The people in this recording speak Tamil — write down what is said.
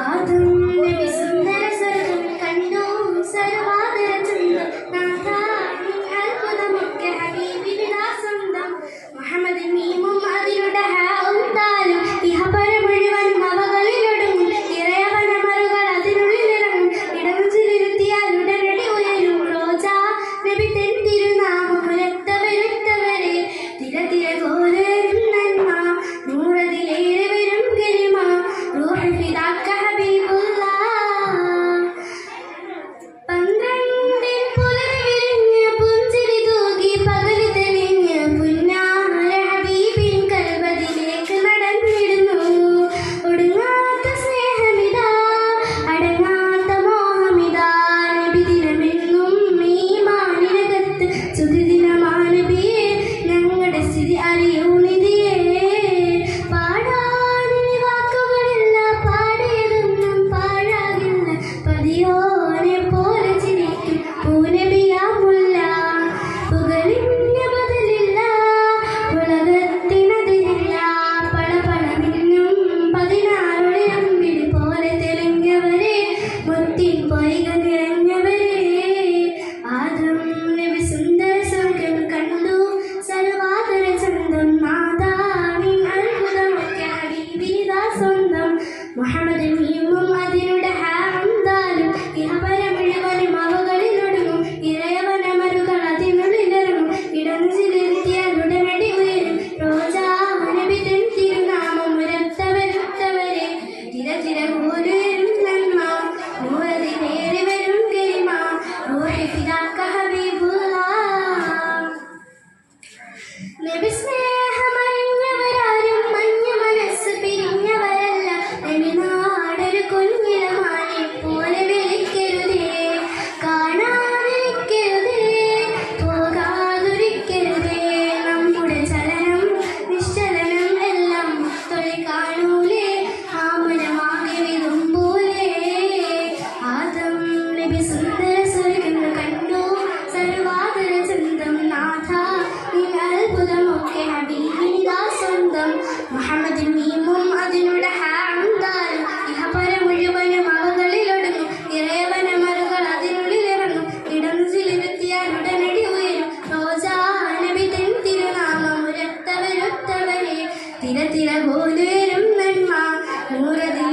ആദം നബി it is me தின தின போதேறும் நன்மா நூறதி